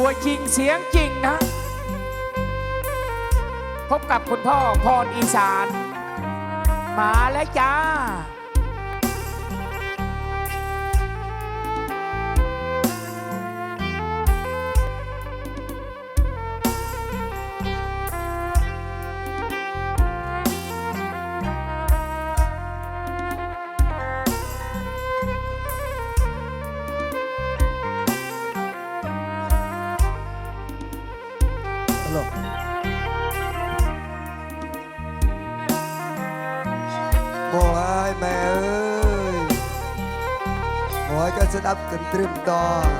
ตัวจริงเสียงจริงนะ พบกับคุณพ่อพรอีสาน มาแล้วจ้า ตลกโอ้ยแม่เอ้ยโอ้ยก็สนับกันตรึมตอน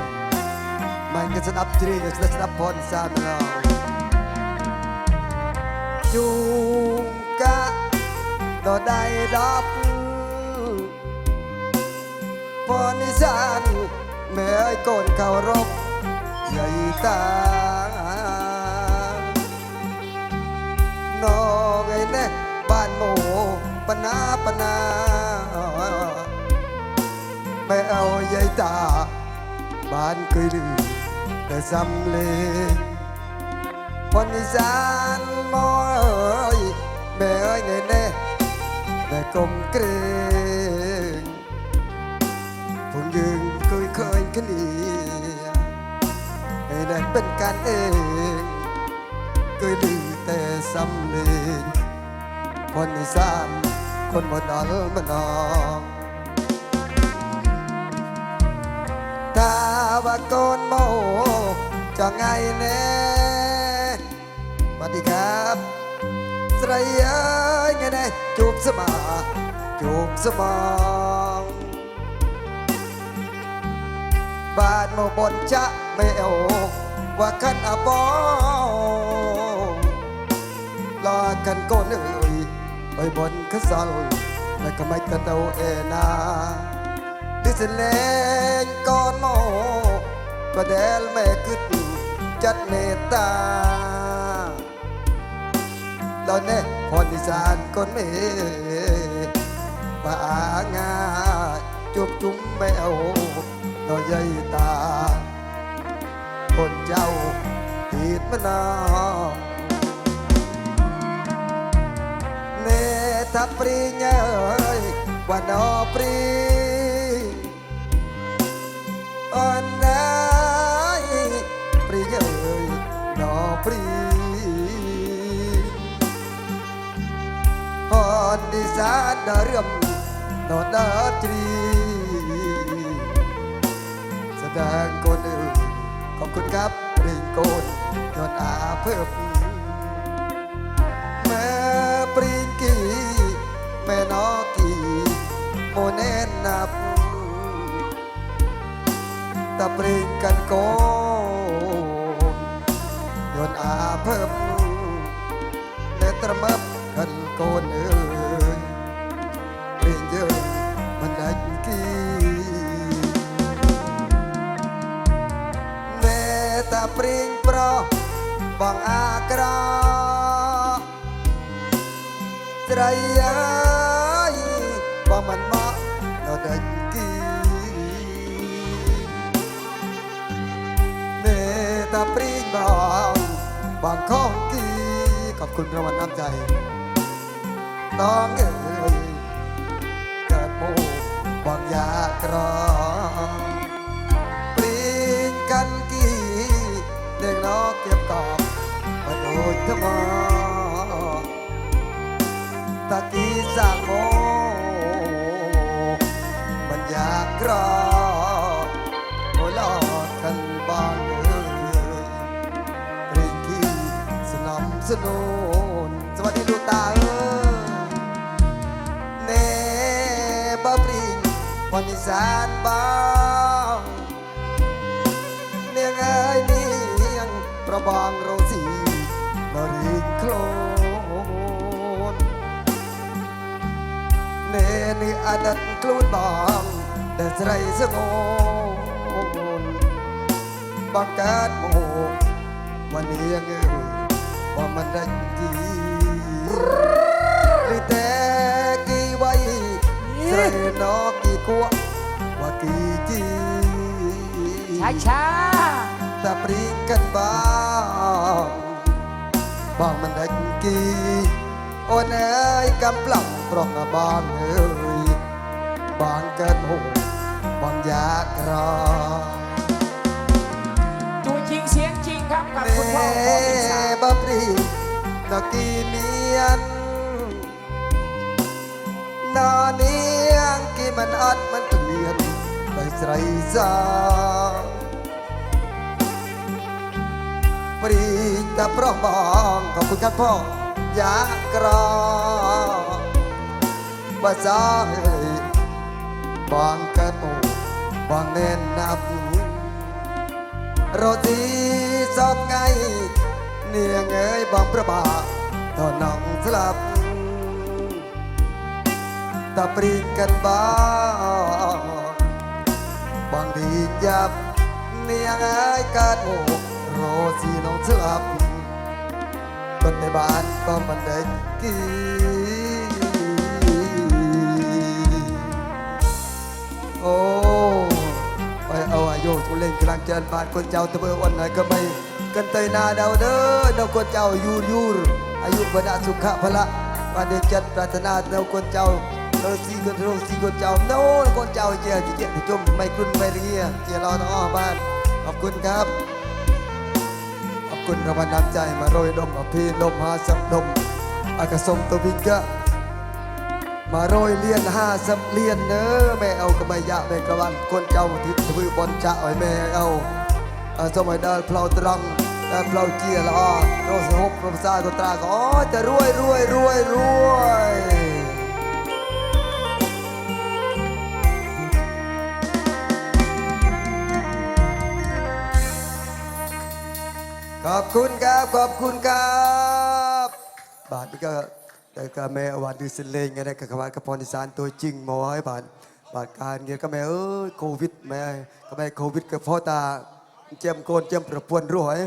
มันก็สนับจรีก็สนับพรสามเราจูงกะดอได้ดับพรนิสานแม่เอ้ยก่นเคารพใหญ่ตา น้องไอ้แน่บ้านโมปนาปนาไม่เอาใยตา บ้านเคยลืมแต่สำเลคนอีสานมอยแม่เอ้ยไงแน่แม่กลมเกรงผมยืนเคยเคยขึ้นอีไอ้แน่เป็นการเองเคยลือ แต่สำเร็จคนอีสานคนบนดอนมานองถ้าว่าโกนโมจะไงแน่สวัสดีครับสไรเอ้ยไงแน่จูบสมาจูบสมองบ้านโมบนจะไม่เอาว่ากันอาบอง รอกันก่อนเอ่ยไปบนขสลแล้วก็ไม่ตะเตาเอนาดิสเลงก่อนโมก็เดลแม่กึดจัดเมตตาตอนนี้พรนิสานคนเม่ป่างาจุบจุ้มแมวน้อยใหญ่ตา คนเจ้าติดมานาว เนทับปริญญาเยว่านอปรีอ่อนนายปริญญาเยนอปรีพรดิสานดาเรื่มนอดาตรีแสดงคนอื่นขอบคุณครับริงโกนยอดอาเพิ่ม ណែនណាប់តាប្រេងកាន់កូនយន់អាភឹបតែត្រមឹបកាន់កូនអើយពេលយើងមិនដាច់គីណែតាប្រេងប្រោះបងអាក្រោះត្រីយ៉ាาปริงบองบางข้องกีขอบคุณรางวัลน้ำใจน้องเอ๋ยเกิดโมบางยากรอปรีนกันกีเด็กน้องเก็บกอบมาโดนทมอตะกี้สร้างโมมันยากรอโอ้ นุนสวัสดีลูกตาเอ้ยเนบปริงวันอีสานบางเนียงเอ้ยเนี่ยงประบางโรสีนริงโคลนเนนี่อดันคลูดบางแต่ใส่สงนบางเการโมวันนี้ยังเอ้ വമനങ്ങി ഹൃദയകി വൈ സേനോക്കി കുവ വകി ജീ ช้า แต่ปรีกันบ้างบองมันได้กี่โอ้เนยกำปลังตรงบางเอ้ยบางเกินหูบางยากรอ จริงเสียงจริงครับกับคุณพ่อพ่อติดสาบปรีตะกี้เมียนนอเนียงกี่มันអត់มันក្លៀនតែស្រីសាព្រីតាប្រោះបងខอบคุณครับพ่อយ៉ាក្របើសាបងកើតបងណែនណាប់ โรตีซอบไงเนียงเอ้ยบางประบาตอนน้องสลับตาปรีกันบ้างบางดียับเนียงเอ้ยกาดโอโรสีน้องสลับคนในบ้านก็มันได้กีโอ้ ยุทุเล่นกลางเจนบาทคนเจ้าตะเบอวันไหนก็ไม่กันเตยนาดาวเด้อเดาคนเจ้ายูยูรอายุบรรดาสุขะพละวันเดจัดปรารถนาเดาคนเจ้าเออสีคนโรสีคนเจ้าโน่คนเจ้าเจ้าที่เจียจมไม่กลุ้นไม่เรียเจ้าเราต้องอ้อบ้านขอบคุณครับขอบคุณรางวัลน้ำใจมาโรยดมอภิลมหาสับดมอากาศมตัววิกะ มาโรยเลียนห้าสับเลียนเนอแม่เอากระบายะแม่กระวันคนเจ้าทิศทวีบอลจะไอ้แม่เอาสมัยเดินเพลาตรังเดินเพลาเจียละอ้อโรสหกโรสาตัวตราก็อ๋อจะรวยรวยรวยรวยขอบคุณครับ ขอบคุณครับ บาทนี่ก็ แต่ก็แม่วันดูสิเลงไงนะกับขวานกระพรอีสานตัวจริงมาไว้บาทบาทการเงี้ยก็แม่เออโควิดแม่ก็แม่โควิดกับพ่อตาเจียมโกนเจียมประปวนรวย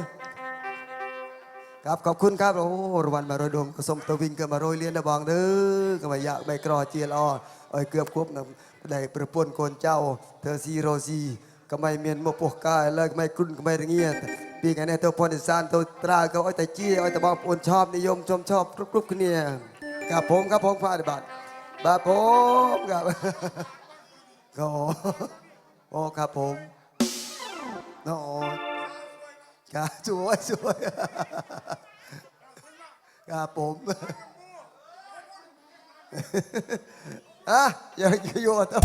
ครับขอบคุณครับโอ้รวัลมาโรยดมกระสมตัววิ่งก็มาโรยเลียนนะบองเด้อก็มายะใบกรอเจียลอเอ้ยเกือบควบนำได้ประปวนโกนเจ้า เธอซีโรซีก็ไม่เมียนมปวกกายเลยก็ไม่กรุ่นก็ไม่เงียปีกันเนี่ยตัวพรอีสานตัวตราก็อ้อยแต่จี้อ้อยแต่บอกปนชอบนิยมชมชอบกรุ๊ปๆนเนี่ย ครับผมครับผมพาดิบัตรบาผมครับก็โอ้ครับผมโน้ครับสวยสวยครับผมอะอย่าโยนเอา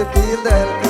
the feel that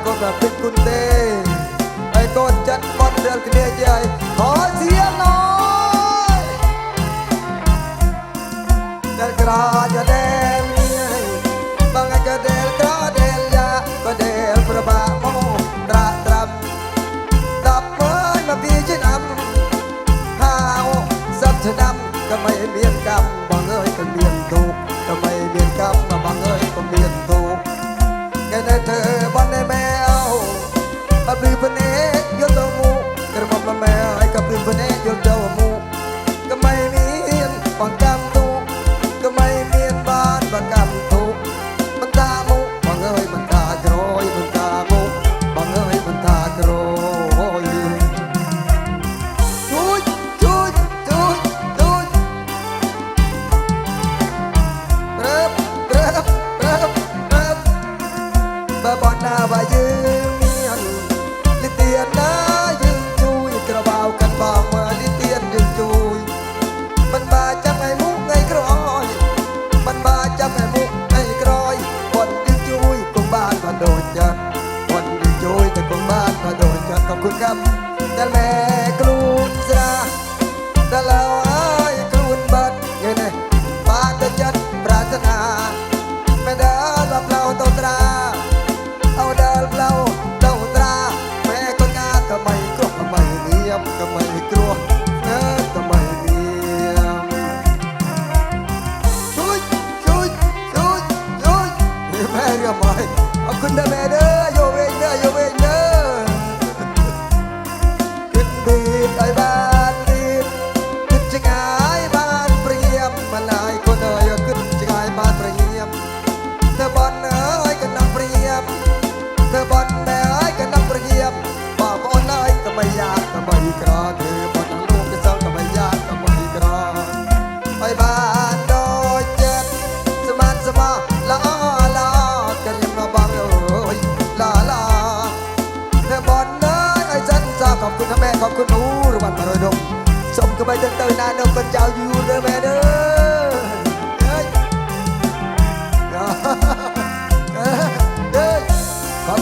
agora bem.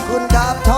คุณครับท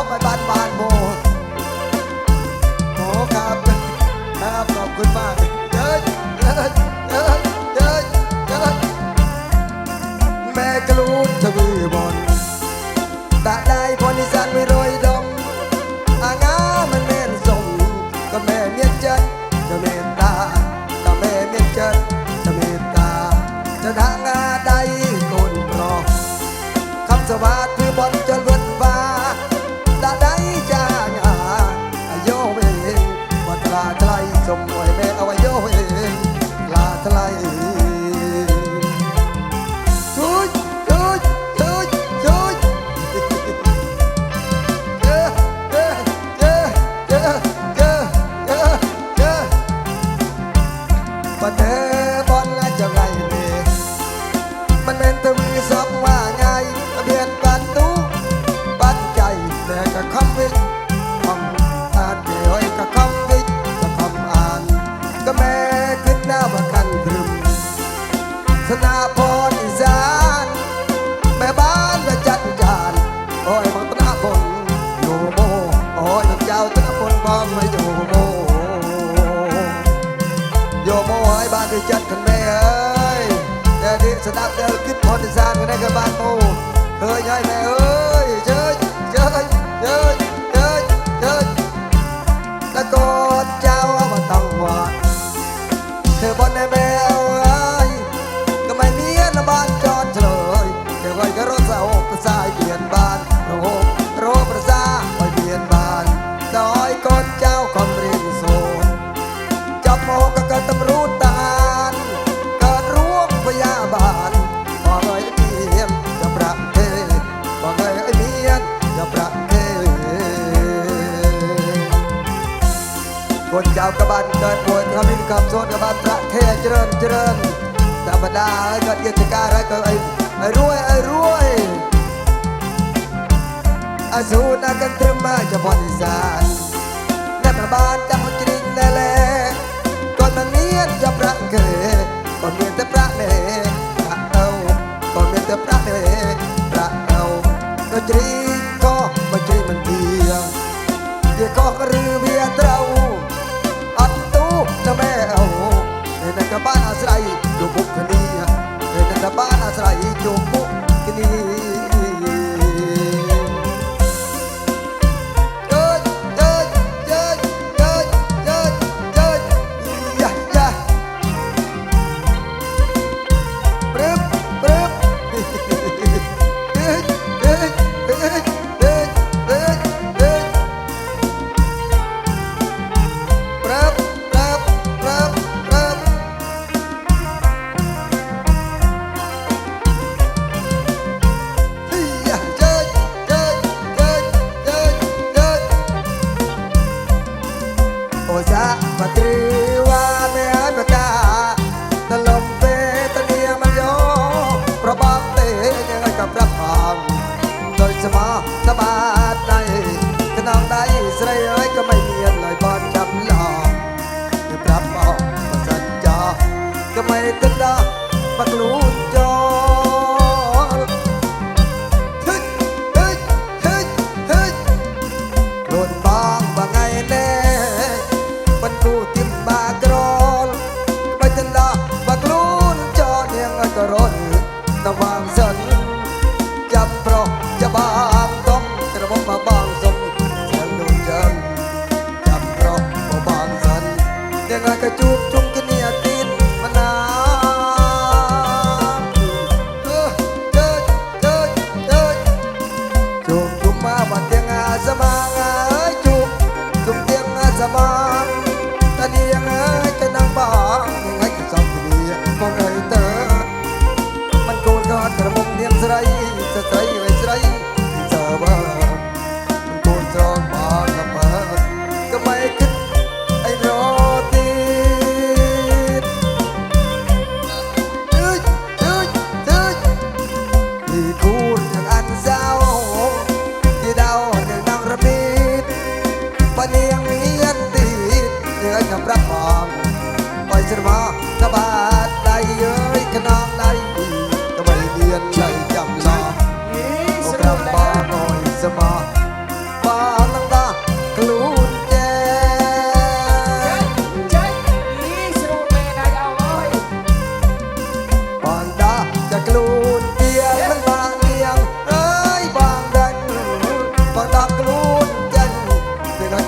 คนความไม่อยู่โมโยโมไายบ้านที่จัดกันแม่เอ้ยแต่ดีสนับเดินขึ้นพอดีสร้างกันได้กับบ้านโมเคยให้แม่เอ้ยเจยเจยเจยเจยเจ้ยล้วก็เจ้ามาต้งหวานเธอบนในแมว នចៅកបានកើតពួនកម្មនេះកម្មសូនកបានប្រាក់ថេច្រើនច្រើនធម្មតាហើយក៏យន្តការហើយក៏អីឲ្យរួយឲ្យរួយអសូនអកត្រមជាបរិសានអ្នកប្របានចាំជ្រីងណែលែគាត់មិនមានចាប់ប្រាក់គេបើមានតែប្រាក់ទេប្រាក់ទៅបើមានតែប្រាក់ទេប្រាក់ទៅដល់ជ្រីងក៏មកជ្រីងមិនទៀងវាក៏ឬវាត្រូវ ನಟ ಬಾಲ ಆಸರಾಯಿ ಜೋ ಮುಖನಿಯ ನಟ ಬಾಲ ಆಸರಾಯಿ ಜೋ ಮುಖನಿಯ patria. ទៅវាងសិនចាប់ប្រុសច្បាប់តំត្រវមកបងសុំចាំនោះចាំចាប់ប្រុសបងសិនទាំងអាចជួប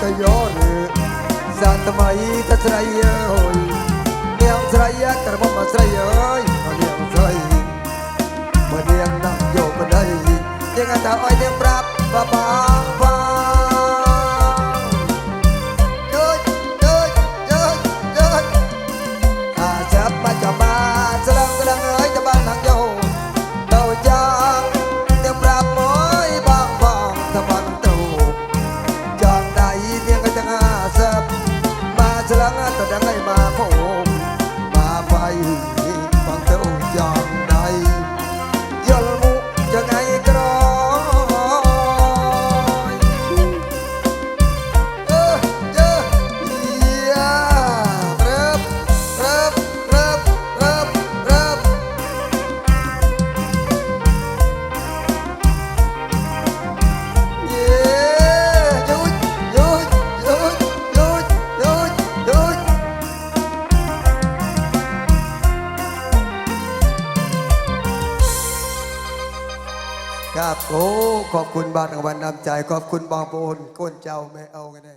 ತಯ್ಯೋರು ಸಾತ್ ಮೈ ತತ್ರಯ್ಯೋಯ್ ಮೇವ್ ತ್ರಯ್ಯ ಕರ್ಮ ಮತ್ರಯ್ಯೋಯ್ ಮೇವ್ ತ್ರಯ್ ಮನೆಯನ್ನ ಯೋ ಮನೈ ยังอันตาอ้อยเดียงปรับบ้าบ้า วันน้ำใจขอบคุณบองปูนก้นเจ้าไม่เอากันแ